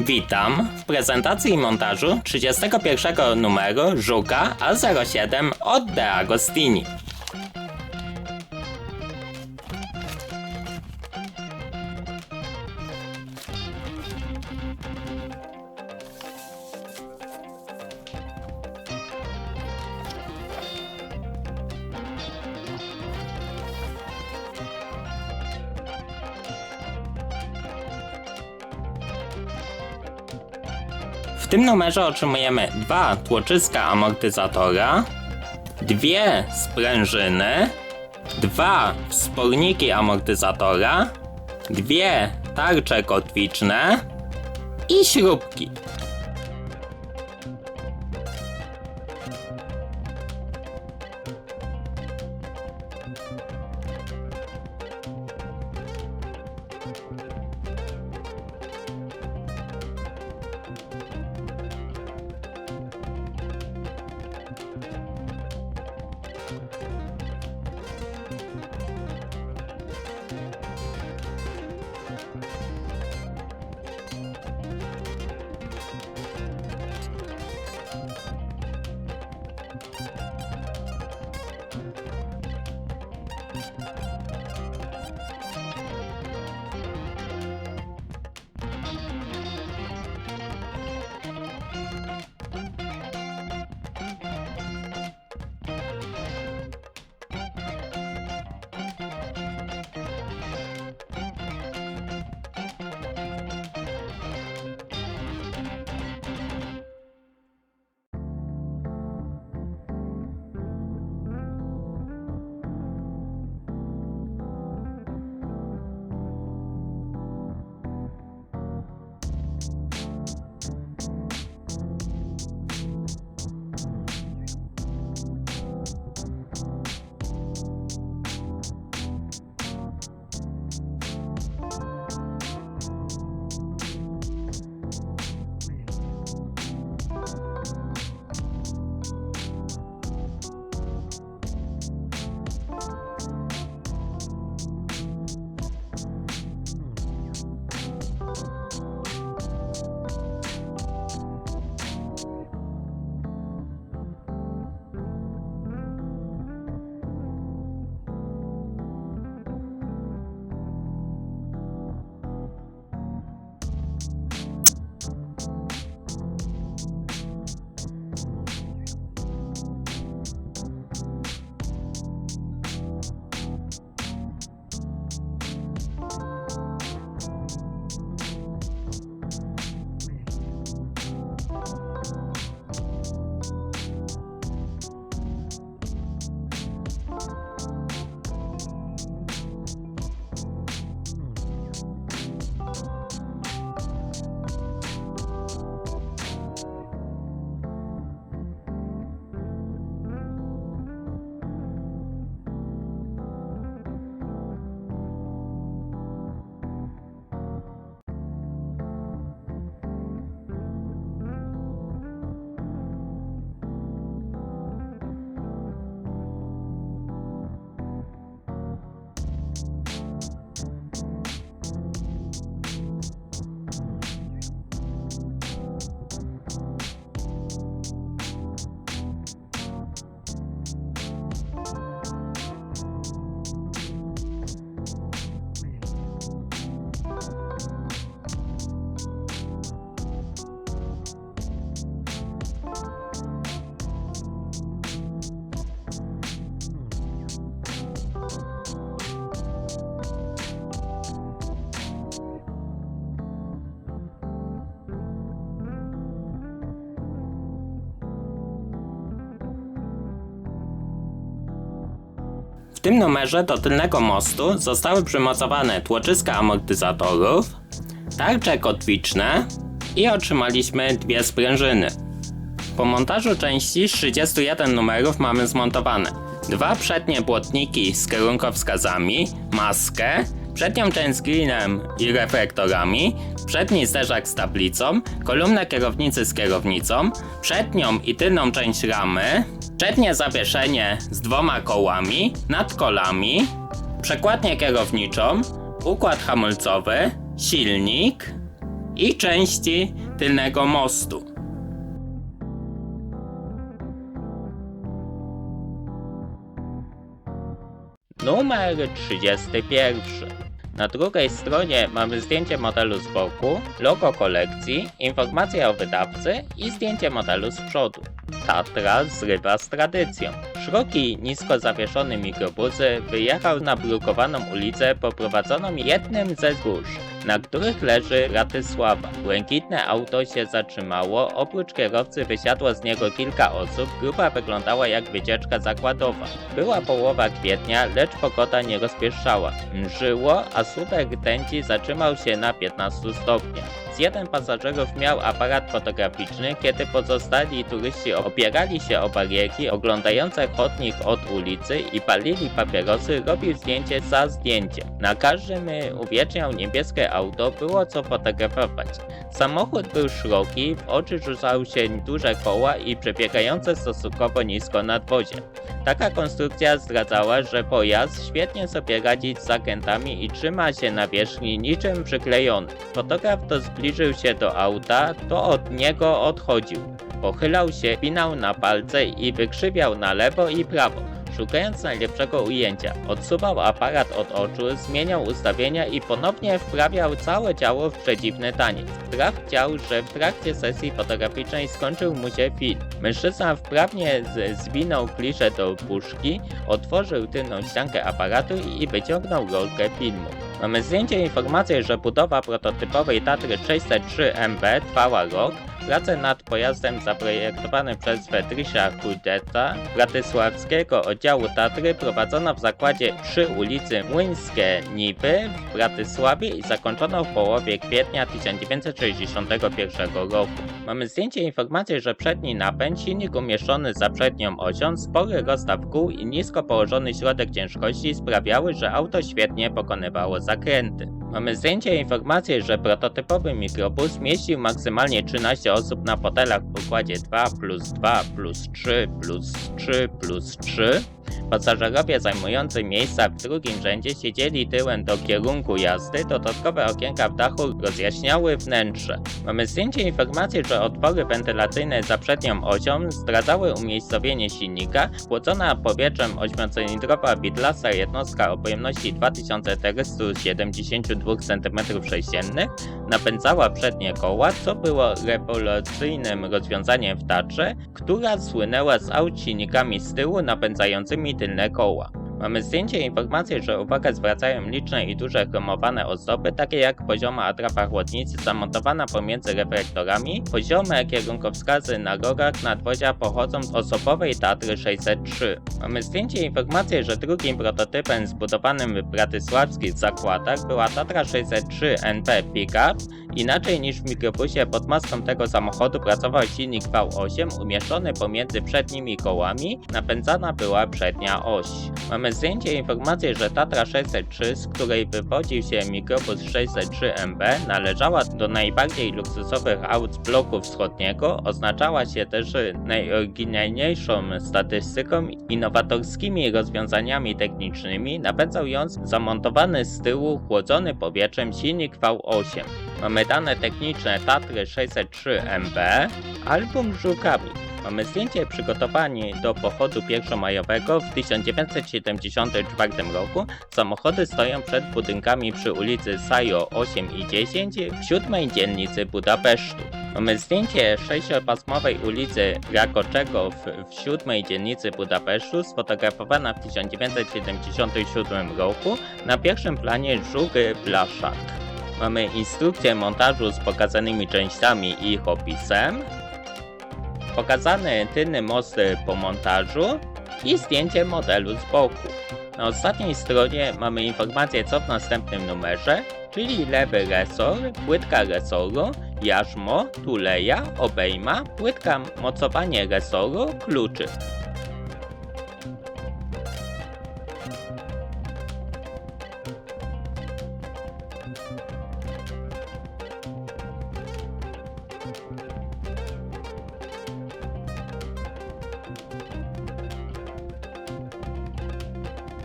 Witam w prezentacji i montażu 31 numeru Żuka A07 od De Agostini. Tym numerze otrzymujemy dwa tłoczyska amortyzatora, dwie sprężyny, dwa wsporniki amortyzatora, dwie tarcze kotwiczne i śrubki. W tym numerze do tylnego mostu zostały przymocowane tłoczyska amortyzatorów, tarcze kotwiczne i otrzymaliśmy dwie sprężyny. Po montażu części z 31 numerów mamy zmontowane dwa przednie błotniki z kierunkowskazami, maskę, przednią część z greenem i reflektorami, przedni zderzak z tablicą, kolumnę kierownicy z kierownicą, przednią i tylną część ramy, przednie zawieszenie z dwoma kołami, nad kolami, przekładnię kierowniczą, układ hamulcowy, silnik i części tylnego mostu. Numer 31. Na drugiej stronie mamy zdjęcie modelu z boku, logo kolekcji, informacje o wydawcy i zdjęcie modelu z przodu. Tatra zrywa z tradycją. Szeroki, nisko zawieszony mikrobus wyjechał na brukowaną ulicę poprowadzoną jednym ze zbóż, na których leży Ratysława. Błękitne auto się zatrzymało, oprócz kierowcy wysiadło z niego kilka osób, grupa wyglądała jak wycieczka zakładowa. Była połowa kwietnia, lecz pogoda nie rozpieszczała. Mżyło, a słupek rtęci zatrzymał się na 15 stopniach. Jeden pasażerów miał aparat fotograficzny, kiedy pozostali turyści opierali się o barierki oglądające chodnik od ulicy i palili papierosy, robił zdjęcie za zdjęciem. Na każdym uwieczniał niebieskie auto, było co fotografować. Samochód był szeroki, w oczy rzucały się duże koła i przebiegające stosunkowo nisko nadwozie. Taka konstrukcja zdradzała, że pojazd świetnie sobie radzi z zakrętami i trzyma się na wierzchni niczym przyklejony. Fotograf to zbliżył się do auta, to od niego odchodził. Pochylał się, pinał na palce i wykrzywiał na lewo i prawo, szukając najlepszego ujęcia. Odsuwał aparat od oczu, zmieniał ustawienia i ponownie wprawiał całe ciało w przedziwny taniec. Traf chciał, że w trakcie sesji fotograficznej skończył mu się film. Mężczyzna wprawnie zwinął kliszę do puszki, otworzył tylną ściankę aparatu i wyciągnął rolkę filmu. Mamy zdjęcie informację, że budowa prototypowej Tatry 603 MB trwała rok. Prace nad pojazdem zaprojektowane przez Fedrysia Kudeta Bratysławskiego oddziału Tatry prowadzono w zakładzie przy ulicy Młyńskie Niby w Bratysławie i zakończono w połowie kwietnia 1961 roku. Mamy zdjęcie informacji, że przedni napęd, silnik umieszczony za przednią osią, spory rozstaw kół i nisko położony środek ciężkości sprawiały, że auto świetnie pokonywało zakręty. Mamy zdjęcie informacji, że prototypowy mikrobus mieścił maksymalnie 13 osób na fotelach w układzie 2 plus 2 plus 3 plus 3 plus 3. Pasażerowie zajmujący miejsca w drugim rzędzie siedzieli tyłem do kierunku jazdy, dodatkowe okienka w dachu rozjaśniały wnętrze. Mamy zdjęcie informacji, że otwory wentylacyjne za przednią osią zdradzały umiejscowienie silnika. Chłodzona powietrzem 8-cylindrowa widlasta jednostka o pojemności 2472 cm3 napędzała przednie koła, co było rewolucyjnym rozwiązaniem w Tatrze, która słynęła z aut silnikami z tyłu napędzającymi tylne koła. Mamy zdjęcie informacji, że uwagę zwracają liczne i duże chromowane ozdoby, takie jak pozioma atrapa chłodnicy zamontowana pomiędzy reflektorami, poziome kierunkowskazy na rogach nadwozia pochodzą z osobowej Tatry 603. Mamy zdjęcie informacji, że drugim prototypem zbudowanym w bratysławskich zakładach była Tatra 603 NP Pickup. Inaczej niż w mikrobusie pod maską tego samochodu pracował silnik V8 umieszczony pomiędzy przednimi kołami, napędzana była przednia oś. Mamy zdjęcie informacji, że Tatra 603, z której wywodził się mikrobus 603 MB, należała do najbardziej luksusowych aut z bloku wschodniego, oznaczała się też najoryginalniejszą statystyką innowatorskimi rozwiązaniami technicznymi, napędzał ją zamontowany z tyłu chłodzony powietrzem silnik V8. Mamy dane techniczne Tatry 603 MB, album z żukami. Mamy zdjęcie przygotowani do pochodu pierwszomajowego w 1974 roku. Samochody stoją przed budynkami przy ulicy Sajo 8 i 10 w siódmej dzielnicy Budapesztu. Mamy zdjęcie sześciopasmowej ulicy Rakoczego w, w siódmej dzielnicy Budapesztu, sfotografowana w 1977 roku. Na pierwszym planie żury Blaszak. Mamy instrukcję montażu z pokazanymi częściami i ich opisem. Pokazany tylny most po montażu i zdjęcie modelu z boku. Na ostatniej stronie mamy informację co w następnym numerze, czyli lewy resor, płytka resoru, jarzmo, tuleja, obejma, płytka mocowanie resoru, kluczy.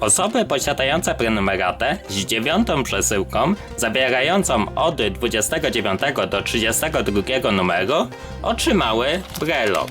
Osoby posiadające prenumeratę z dziewiątą przesyłką zawierającą od 29 do 32 numeru otrzymały brelok.